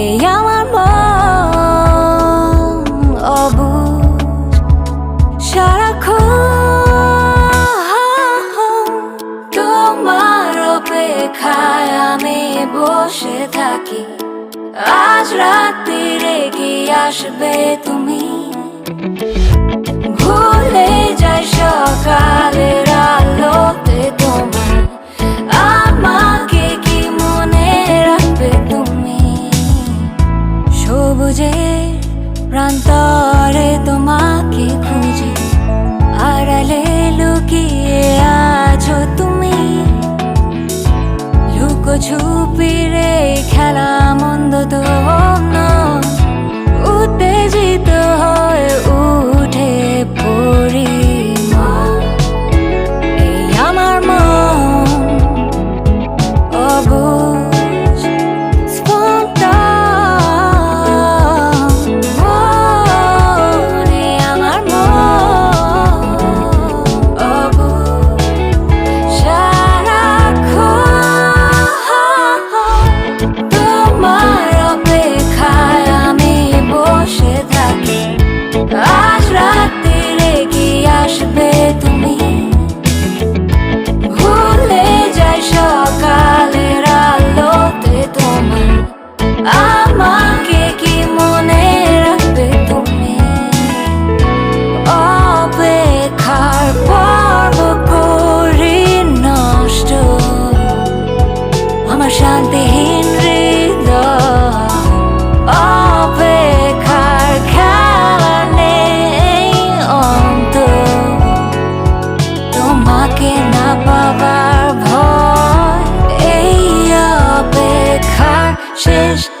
এই আমার মন অবুজ। সারাক্ষণ তোমার অপেক্ষায় আমি বসে থাকি। আজ রাত্রিরে কি আসবে তুমি। প্রান্তরে তোমাকে খুঁজে আড়ালে লুকিয়ে আছো তুমি। লুকোছুপিরে খেলা না পাবার ভয় এই অপেক্ষার শেষ নেই